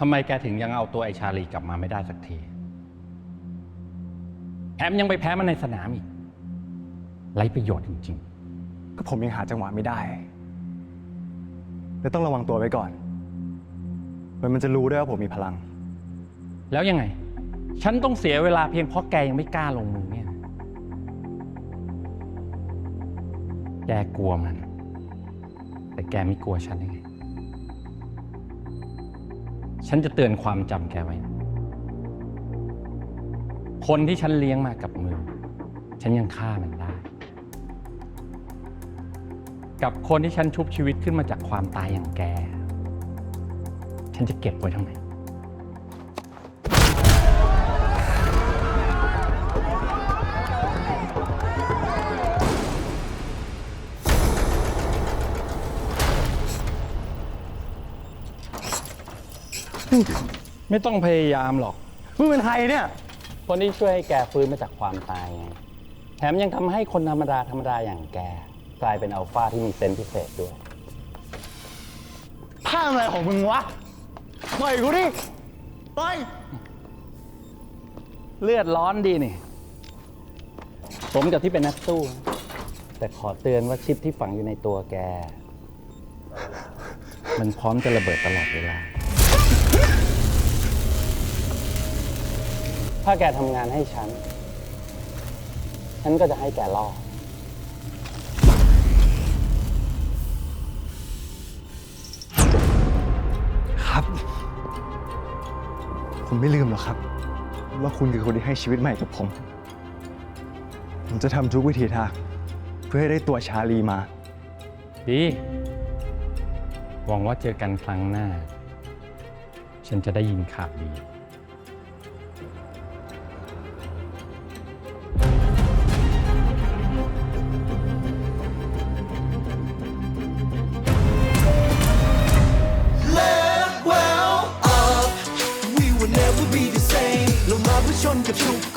ทำไมแกถึงยังเอาตัวไอชาลีกลับมาไม่ได้สักทีแถมยังไปแพ้มันในสนามอีกไรประโยชน์จริง ก็ผมยังหาจังหวะไม่ได้เลยต้องระวังตัวไว้ก่อนมันมันจะรู้ด้วยว่าผมมีพลัง ๆ แล้วยังไง ฉันต้องเสียเวลาเพียงเพราะแกยังไม่กล้าลงมือเนี่ยนะแกกลัวมัน แต่แกไม่กลัวฉันยังไง ฉันจะเตือนความจำแกไว้นะคนที่ฉันเลี้ยงมากับมือ ฉันยังฆ่ามันได้ กับคนที่ฉันชุบชีวิตขึ้นมาจากความตายอย่างแก ฉันจะเก็บไว้ทำไม ไม่ต้องพยายามหรอกมึงเป็นใครเนี่ย คนที่ช่วยให้แกฟื้นมาจากความตายไงแถมยังทำให้คนธรรมดาธรรมดาอย่างแก กลายเป็นอัลฟาที่มีเซนส์พิเศษด้วยท่าอะไรของมึงวะ ปล่อยกูดิ ปล่อย เลือดร้อนดีนี่ สมกับที่เป็นนักสู้นะแต่ขอเตือนว่าชิปที่ฝังอยู่ในตัวแก มันพร้อมจะระเบิดตลอดเวลา ถ้าแกทำงานให้ฉัน ฉันก็จะให้แกรอด ครับ ผมไม่ลืมหรอกครับ ว่าคุณคือคนที่ให้ชีวิตใหม่กับผม ผมจะทำทุกวิธีทางเพื่อให้ได้ตัวชาลีมา ดี หวังว่าเจอกันครั้งหน้า ฉันจะได้ยินข่าวดี will never be the same ลงมาเพื่อชนกับทุกค